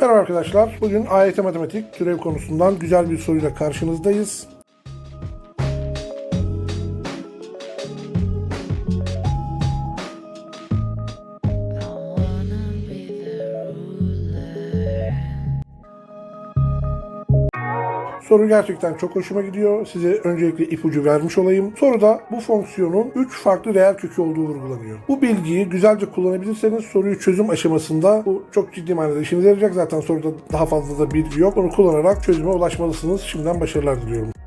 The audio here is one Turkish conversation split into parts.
Merhaba arkadaşlar. Bugün AYT Matematik türev konusundan güzel bir soruyla karşınızdayız. Soru gerçekten çok hoşuma gidiyor. Size öncelikle ipucu vermiş olayım. Soruda bu fonksiyonun 3 farklı reel kökü olduğu vurgulanıyor. Bu bilgiyi güzelce kullanabilirseniz soruyu çözüm aşamasında bu çok ciddi manada işinize yarayacak. Zaten soruda daha fazla da bilgi yok. Bunu kullanarak çözüme ulaşmalısınız. Şimdiden başarılar diliyorum.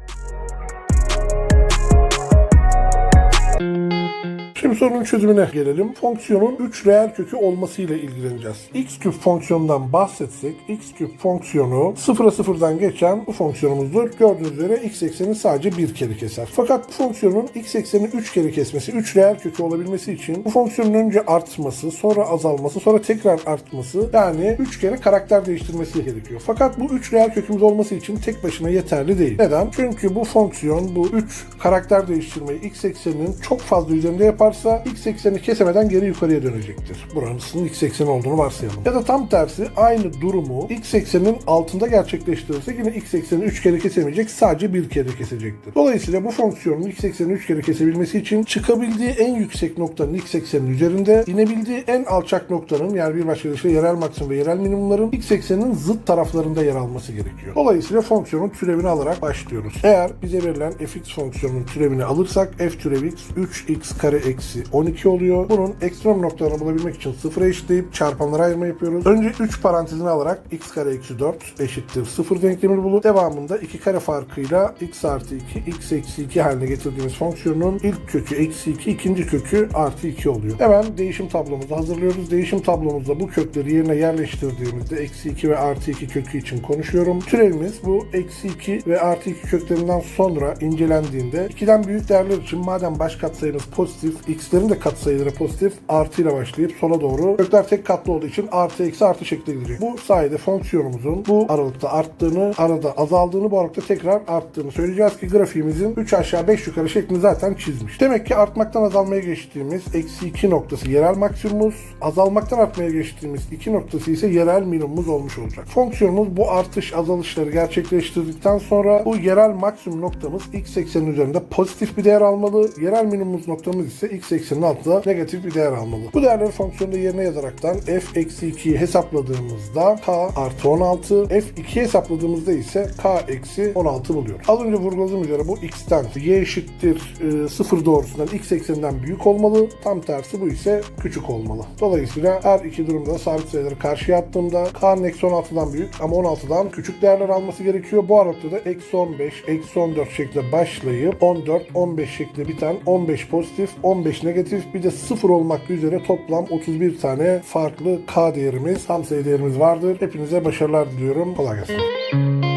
Şimdi sorunun çözümüne gelelim. Fonksiyonun 3 reel kökü olmasıyla ilgileneceğiz. x küp fonksiyonundan bahsetsek, x küp fonksiyonu sıfıra sıfırdan geçen bu fonksiyonumuzdur. Gördüğünüz üzere x ekseni sadece bir kere keser. Fakat bu fonksiyonun x ekseni 3 kere kesmesi, 3 reel kökü olabilmesi için bu fonksiyonun önce artması, sonra azalması, sonra tekrar artması yani 3 kere karakter değiştirmesi gerekiyor. Fakat bu 3 reel kökümüz olması için tek başına yeterli değil. Neden? Çünkü bu fonksiyon bu 3 karakter değiştirmeyi x ekseninin çok fazla üzerinde yaparsa x ekseni kesemeden geri yukarıya dönecektir. Buranın x ekseni olduğunu varsayalım. Ya da tam tersi aynı durumu x ekseninin altında gerçekleştirirse yine x eksenini 3 kere kesemeyecek sadece bir kere kesecektir. Dolayısıyla bu fonksiyonun x eksenini 3 kere kesebilmesi için çıkabildiği en yüksek noktanın x ekseninin üzerinde inebildiği en alçak noktanın yani bir başka deyişle yerel maksimum ve yerel minimumların x ekseninin zıt taraflarında yer alması gerekiyor. Dolayısıyla fonksiyonun türevini alarak başlıyoruz. Eğer bize verilen fx fonksiyonunun türevini alırsak f türev x 3x kare eksi 12 oluyor. Bunun ekstrem noktalarını bulabilmek için sıfıra eşitleyip çarpanlara ayırma yapıyoruz. Önce 3 parantezini alarak x kare eksi 4 eşittir 0 denklemini bulup devamında 2 kare farkıyla x artı 2 x eksi 2 haline getirdiğimiz fonksiyonun ilk kökü eksi 2 ikinci kökü artı 2 oluyor. Hemen değişim tablomuzu hazırlıyoruz. Değişim tablomuzda bu kökleri yerine yerleştirdiğimizde eksi 2 ve artı 2 kökü için konuşuyorum. Türevimiz bu eksi 2 ve artı 2 köklerinden sonra incelendiğinde 2'den büyük değerler için madem baş katsayımız pozitif, x'lerin de katsayıları pozitif artı ile başlayıp sola doğru kökler tek katlı olduğu için artı eksi artı şeklinde gidecek. Bu sayede fonksiyonumuzun bu aralıkta arttığını, arada azaldığını, bu aralıkta tekrar arttığını söyleyeceğiz ki grafiğimizin 3 aşağı 5 yukarı şeklini zaten çizmiş. Demek ki artmaktan azalmaya geçtiğimiz eksi 2 noktası yerel maksimumumuz, azalmaktan artmaya geçtiğimiz 2 noktası ise yerel minimumumuz olmuş olacak. Fonksiyonumuz bu artış azalışları gerçekleştirdikten sonra bu yerel maksimum noktamız x eksenin üzerinde pozitif bir değer almalı. Yerel minimumumuz noktamız ise x eksenin altında negatif bir değer almalı. Bu değerleri fonksiyonda yerine yazaraktan f eksi 2'yi hesapladığımızda k artı 16, f 2'yi hesapladığımızda ise k eksi 16 buluyoruz. Az önce vurguladığım üzere bu x'ten y eşittir e, 0 doğrusundan x ekseninden büyük olmalı. Tam tersi bu ise küçük olmalı. Dolayısıyla her iki durumda sabit sayıları karşıya attığımda k'nın eksi 16'dan büyük ama 16'dan küçük değerler alması gerekiyor. Bu aralıkta da eksi 15, eksi 14 şeklinde başlayıp 14, 15 şeklinde biten 15 pozitif, 15 negatif bir de 0 olmak üzere toplam 31 tane farklı k değerimiz, tam sayı değerimiz vardır. Hepinize başarılar diliyorum. Kolay gelsin.